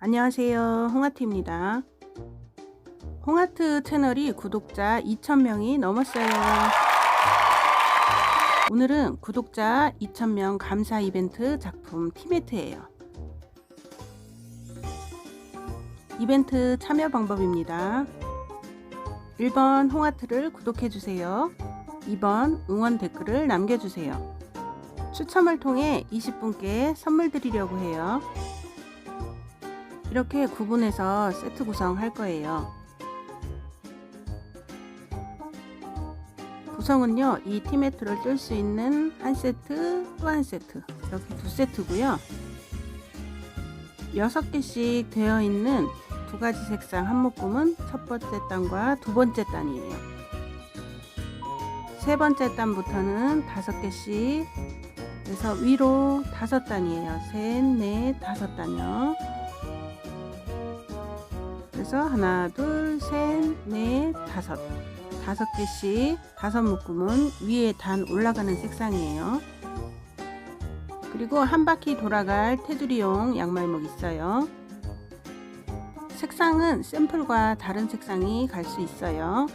안녕하세요. 홍하트입니다. 홍하트 채널이 구독자 2,000명이 넘었어요. 오늘은 구독자 2,000명 감사 이벤트 작품 티매트예요. 이벤트 참여 방법입니다. 1번 홍하트를 구독해주세요. 2번 응원 댓글을 남겨주세요. 추첨을 통해 20분께 선물 드리려고 해요. 이렇게 구분해서 세트 구성할 거예요. 구성은요, 이 티매트를 뜰 수 있는 한 세트, 또 한 세트, 이렇게 두 세트고요. 6개씩 되어 있는 두 가지 색상 한 묶음은 첫 번째 단과 두 번째 단이에요. 세 번째 단부터는 다섯 개씩 그래서 위로 다섯 단이에요. 셋, 넷, 다섯 단이요. 그래서 하나, 둘, 셋, 넷, 다섯. 다섯 개씩 다섯 묶음은 위에 단 올라가는 색상이에요. 그리고 한 바퀴 돌아갈 테두리용 양말목 있어요. 색상은 샘플과 다른 색상이 갈 수 있어요.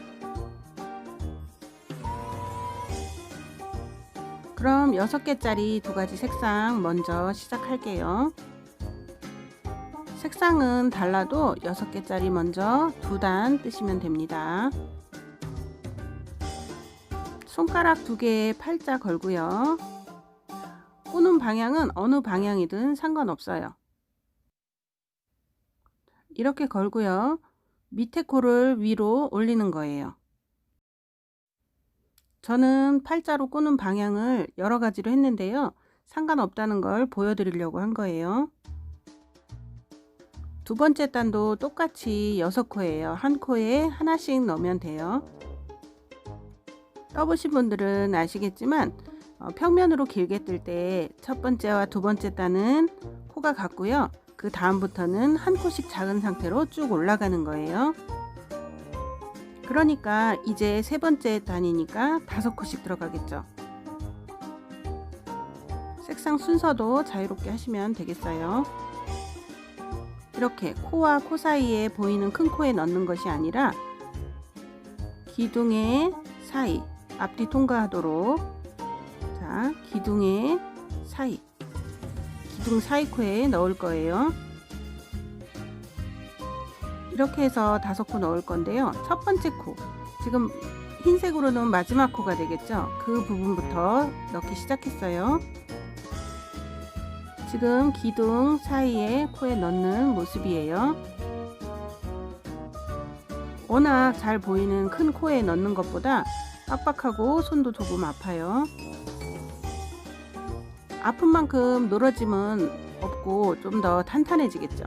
그럼 6개짜리 두 가지 색상 먼저 시작할게요. 색상은 달라도 6개짜리 먼저 두 단 뜨시면 됩니다. 손가락 두 개에 팔자 걸고요. 꼬는 방향은 어느 방향이든 상관없어요. 이렇게 걸고요. 밑에 코를 위로 올리는 거예요. 저는 팔자로 꼬는 방향을 여러 가지로 했는데요. 상관없다는 걸 보여드리려고 한 거예요. 두 번째 단도 똑같이 6코예요. 한 코에 하나씩 넣으면 돼요. 떠보신 분들은 아시겠지만 어, 평면으로 길게 뜰 때 첫 번째와 두 번째 단은 코가 같고요. 그 다음부터는 한 코씩 작은 상태로 쭉 올라가는 거예요. 그러니까 이제 세 번째 단이니까 다섯 코씩 들어가겠죠. 색상 순서도 자유롭게 하시면 되겠어요. 이렇게 코와 코 사이에 보이는 큰 코에 넣는 것이 아니라 기둥의 사이, 앞뒤 통과하도록 자, 기둥의 사이, 기둥 사이 코에 넣을 거예요. 이렇게 해서 다섯 코 넣을 건데요. 첫 번째 코, 지금 흰색으로 넣은 마지막 코가 되겠죠. 그 부분부터 넣기 시작했어요. 지금 기둥 사이에 코에 넣는 모습이에요. 워낙 잘 보이는 큰 코에 넣는 것보다 빡빡하고 손도 조금 아파요. 아픈 만큼 늘어짐은 없고 좀 더 탄탄해지겠죠.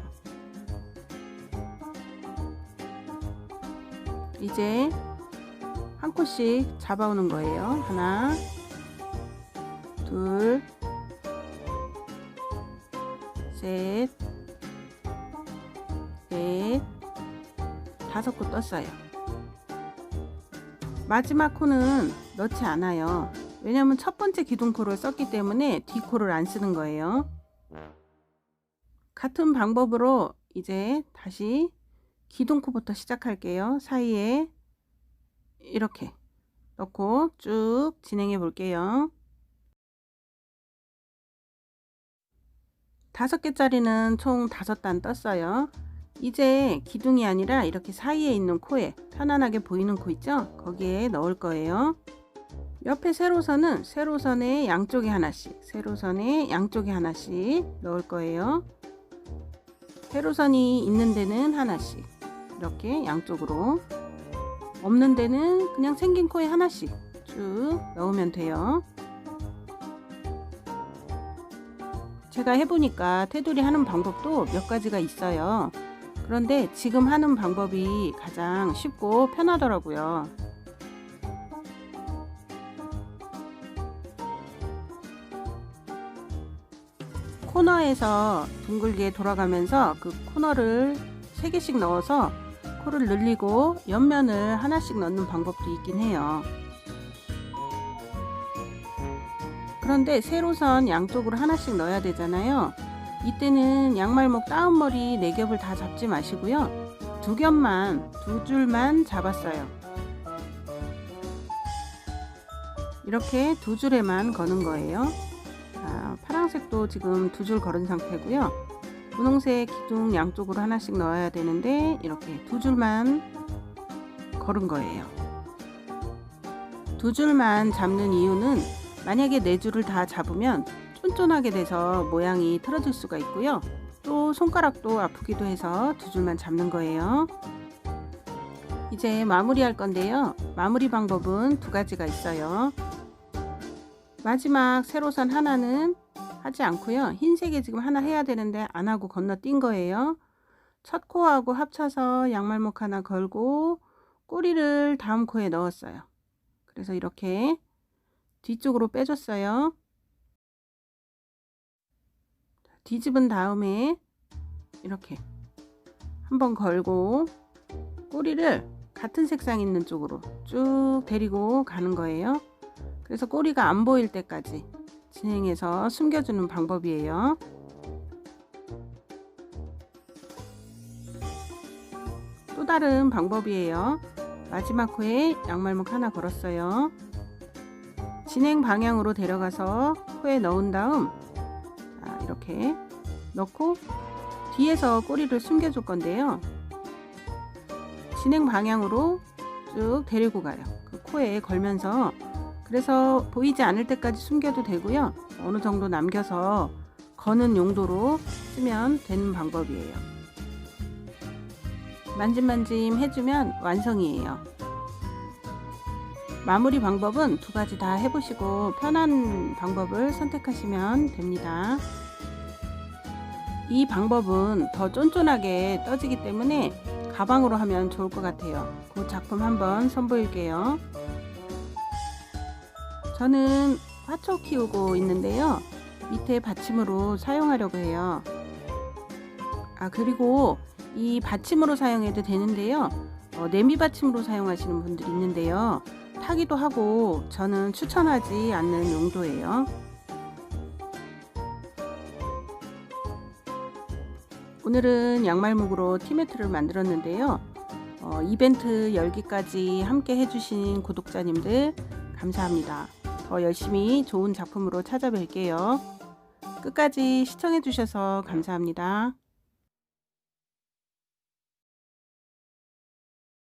이제 한 코씩 잡아오는 거예요. 하나, 둘, 셋, 넷, 다섯 코 떴어요. 마지막 코는 넣지 않아요. 왜냐면 첫 번째 기둥코를 썼기 때문에 뒷코를 안 쓰는 거예요. 같은 방법으로 이제 다시 기둥코부터 시작할게요. 사이에 이렇게 넣고 쭉 진행해 볼게요. 다섯 개짜리는 총 다섯 단 떴어요. 이제 기둥이 아니라 이렇게 사이에 있는 코에 편안하게 보이는 코 있죠? 거기에 넣을 거예요. 옆에 세로선은 세로선의 양쪽에 하나씩, 세로선의 양쪽에 하나씩 넣을 거예요. 세로선이 있는 데는 하나씩, 이렇게 양쪽으로. 없는 데는 그냥 생긴 코에 하나씩 쭉 넣으면 돼요. 제가 해보니까 테두리 하는 방법도 몇 가지가 있어요. 그런데 지금 하는 방법이 가장 쉽고 편하더라고요. 코너에서 둥글게 돌아가면서 그 코너를 3개씩 넣어서 코를 늘리고 옆면을 하나씩 넣는 방법도 있긴 해요. 그런데 세로 선 양쪽으로 하나씩 넣어야 되잖아요. 이때는 양말목 다운머리 네 겹을 다 잡지 마시고요. 두 겹만, 두 줄만 잡았어요. 이렇게 두 줄에만 거는 거예요. 자, 파란색도 지금 두 줄 걸은 상태고요. 분홍색 기둥 양쪽으로 하나씩 넣어야 되는데 이렇게 두 줄만 걸은 거예요. 두 줄만 잡는 이유는 만약에 네 줄을 다 잡으면 쫀쫀하게 돼서 모양이 틀어질 수가 있고요. 또 손가락도 아프기도 해서 두 줄만 잡는 거예요. 이제 마무리할 건데요. 마무리 방법은 두 가지가 있어요. 마지막 세로선 하나는 하지 않고요. 흰색에 지금 하나 해야 되는데 안 하고 건너뛴 거예요. 첫 코하고 합쳐서 양말목 하나 걸고 꼬리를 다음 코에 넣었어요. 그래서 이렇게 뒤쪽으로 빼줬어요. 뒤집은 다음에 이렇게 한번 걸고 꼬리를 같은 색상 있는 쪽으로 쭉 데리고 가는 거예요. 그래서 꼬리가 안 보일 때까지 진행해서 숨겨주는 방법이에요. 또 다른 방법이에요. 마지막 코에 양말목 하나 걸었어요. 진행 방향으로 데려가서 코에 넣은 다음 자, 이렇게 넣고 뒤에서 꼬리를 숨겨줄 건데요. 진행 방향으로 쭉 데리고 가요. 그 코에 걸면서 그래서 보이지 않을 때까지 숨겨도 되고요. 어느 정도 남겨서 거는 용도로 쓰면 되는 방법이에요. 만짐만짐 해주면 완성이에요. 마무리 방법은 두 가지 다 해보시고 편한 방법을 선택하시면 됩니다. 이 방법은 더 쫀쫀하게 떠지기 때문에 가방으로 하면 좋을 것 같아요. 그 작품 한번 선보일게요. 저는 화초 키우고 있는데요. 밑에 받침으로 사용하려고 해요. 아, 그리고 이 받침으로 사용해도 되는데요. 어, 냄비 받침으로 사용하시는 분들이 있는데요. 타기도 하고 저는 추천하지 않는 용도예요. 오늘은 양말목으로 티매트를 만들었는데요. 어, 이벤트 열기까지 함께 해주신 구독자님들 감사합니다. 더 열심히 좋은 작품으로 찾아뵐게요. 끝까지 시청해주셔서 감사합니다.